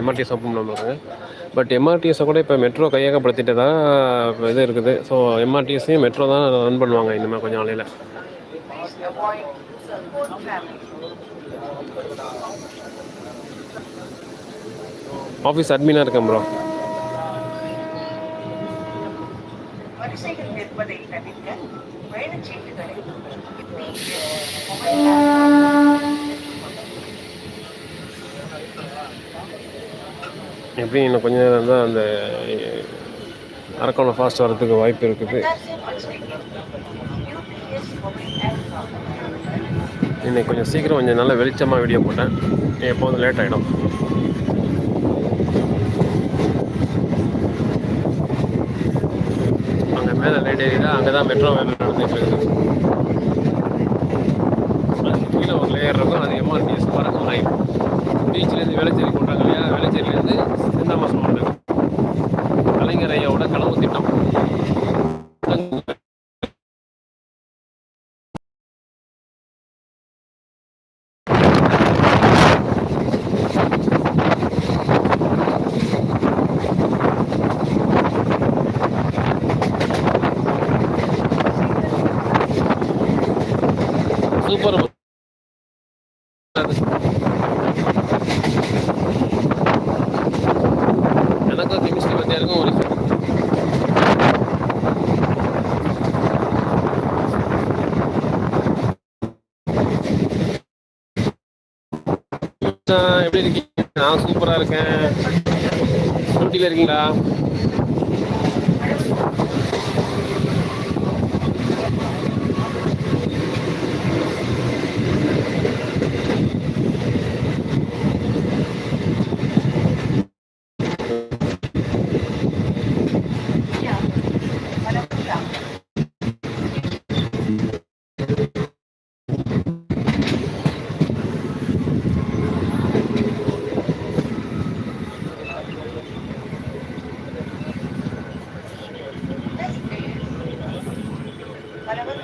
MRTS open பண்ணாங்க but எம்ஆர்டிஎஸை கூட இப்போ மெட்ரோ கையகப்படுத்திட்டு தான் இது இருக்குது. ஸோ எம்ஆர்டிஎஸையும் மெட்ரோ தான் ரன் பண்ணுவாங்க இனிமேல் கொஞ்சம் நாளையில். ஆஃபீஸ் அட்மினாக இருக்கேன் ப்ரோ வரிசைகள் நிற்பதை தவிர்க்க பயணச்சீட்டுகளை எப்படி இன்னும் கொஞ்ச நேரம் தான் அந்த அரக்கோணம் ஃபாஸ்ட் வரதுக்கு வாய்ப்பு இருக்குது. இன்னைக்கு கொஞ்சம் சீக்கிரம் கொஞ்சம் நல்லா வெளிச்சமாக வீடியோ போட்டேன். எப்போதும் லேட் ஆகிடும் அங்கே மேலே லைட் ஏரியா அங்கே தான் மெட்ரோ வேலை நடந்துட்டு இருக்குது கீழே ஒரு லேயர் இருக்கும் சூப்பர் எனக்கும் கெமிஸ்ட்ரி பற்றியா இருக்கும் ஒரு எப்படி இருக்கீங்க? நான் சூப்பரா இருக்கேன். டியூட்டில இருக்கீங்களா?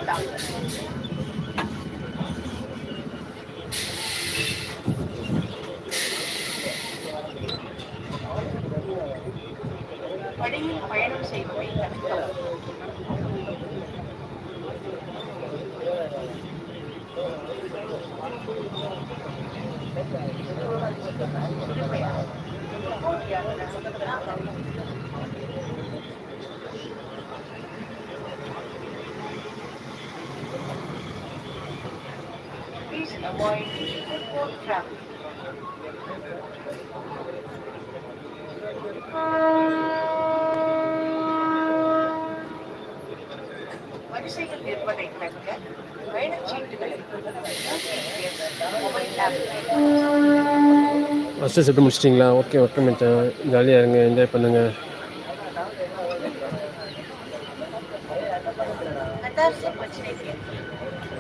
đậu Phải đi khỏe lắm xì khỏe là tiếp tục Thank you. Avoid foot traffic. வரிசையில் நிற்பதை தவிர ஃபஸ்ட்டு செட்டு முடிச்சிட்டிங்களா? ஓகே ஓகே மச்சான். ஜாலியாக இருங்க என்ஜாய் பண்ணுங்க. பிரச்சனை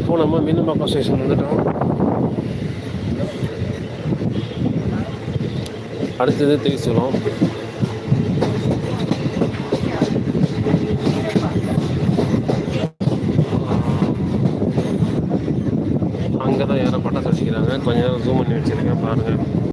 இப்போ நம்ம மீனம்பாக்கம் ஸ்டேஷன் வந்துட்டோம். அடுத்தது திரிசூலம் அங்கே தான் யாரோ பட்டாசு வச்சுக்கிறாங்க கொஞ்ச நேரம் ஜூம் பண்ணி வச்சுருக்கேன் பாருங்கள்